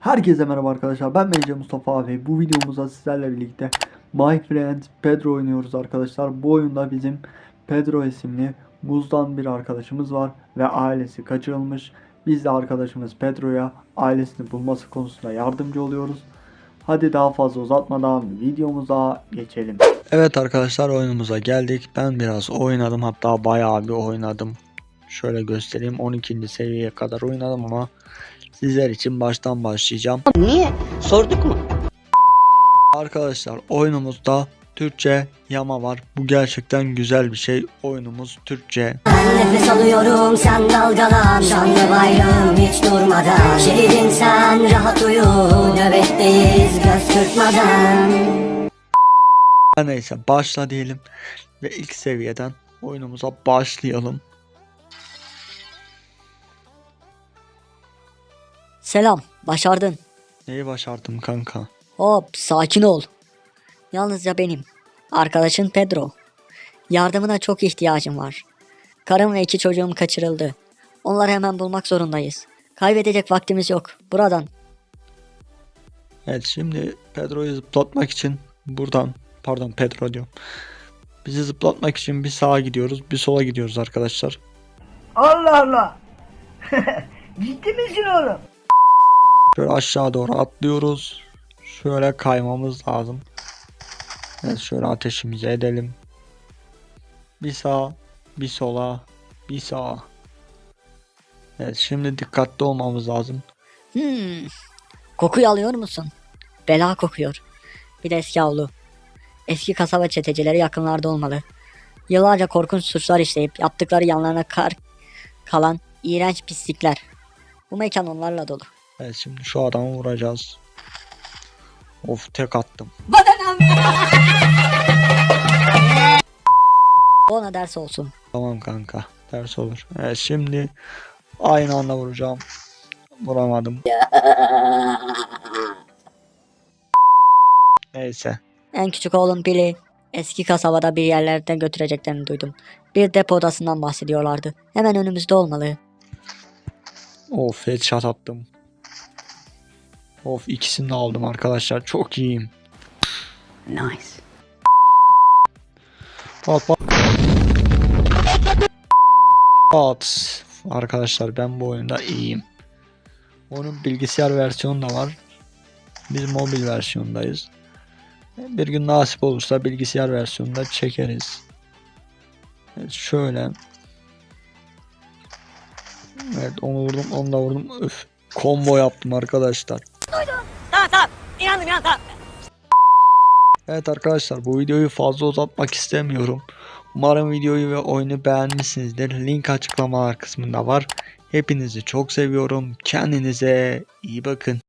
Herkese merhaba arkadaşlar. Ben Mece Mustafa abi. Bu videomuzda sizlerle birlikte My Friend Pedro oynuyoruz arkadaşlar. Bu oyunda bizim Pedro isimli muzdan bir arkadaşımız var ve ailesi kaçırılmış. Biz de arkadaşımız Pedro'ya ailesini bulması konusunda yardımcı oluyoruz. Hadi daha fazla uzatmadan videomuza geçelim. Evet arkadaşlar oyunumuza geldik. Ben biraz oynadım hatta bayağı bir oynadım. Şöyle göstereyim 12. seviyeye kadar oynadım ama sizler için baştan başlayacağım. Niye? Sorduk mu? Arkadaşlar oyunumuzda Türkçe yama var. Bu gerçekten güzel bir şey. Oyunumuz Türkçe. Nefes alıyorum sen dalgalan Şanlı bayrağım hiç durmadan Şehidin sen rahat uyu Nöbetteyiz göz kırpmadan Her neyse başla diyelim. Ve ilk seviyeden oyunumuza başlayalım. Selam, başardın. Neyi başardım kanka? Hop, sakin ol. Yalnızca benim. Arkadaşın Pedro. Yardımına çok ihtiyacım var. Karım ve iki çocuğum kaçırıldı. Onları hemen bulmak zorundayız. Kaybedecek vaktimiz yok. Buradan. Evet şimdi Pedro'yu zıplatmak için buradan pardon Pedro diyorum. Bizi zıplatmak için bir sağa gidiyoruz bir sola gidiyoruz arkadaşlar. Allah Allah. Ciddi misin oğlum? Şöyle aşağı doğru atlıyoruz. Şöyle kaymamız lazım. Evet şöyle ateşimizi edelim. Bir sağa, bir sola, bir sağa. Evet şimdi dikkatli olmamız lazım. Hmm. Kokuyu alıyor musun? Bela kokuyor. Bir de eski avlu. Eski kasaba çetecileri yakınlarda olmalı. Yıllarca korkunç suçlar işleyip yaptıkları yanlarına kar kalan iğrenç pislikler. Bu mekan onlarla dolu. Evet şimdi şu adamı vuracağız. Of tek attım. Ona ders olsun. Tamam kanka. Ters olur. Evet şimdi aynı anda vuracağım. Vuramadım. Neyse. En küçük oğlum Billy eski kasabada bir yerlerden götüreceklerini duydum. Bir depo odasından bahsediyorlardı. Hemen önümüzde olmalı. Of headshot attım. Of ikisini de aldım arkadaşlar. Çok iyiyim. Nice. Pat pat. Pat. Arkadaşlar ben bu oyunda iyiyim. Onun bilgisayar versiyonu da var. Biz mobil versiyondayız. Bir gün nasip olursa bilgisayar versiyonunda çekeriz. Evet şöyle. Evet onu vurdum onu da vurdum. Öf. Combo yaptım arkadaşlar. Evet arkadaşlar bu videoyu fazla uzatmak istemiyorum. Umarım videoyu ve oyunu beğenmişsinizdir. Link açıklamalar kısmında var. Hepinizi çok seviyorum. Kendinize iyi bakın.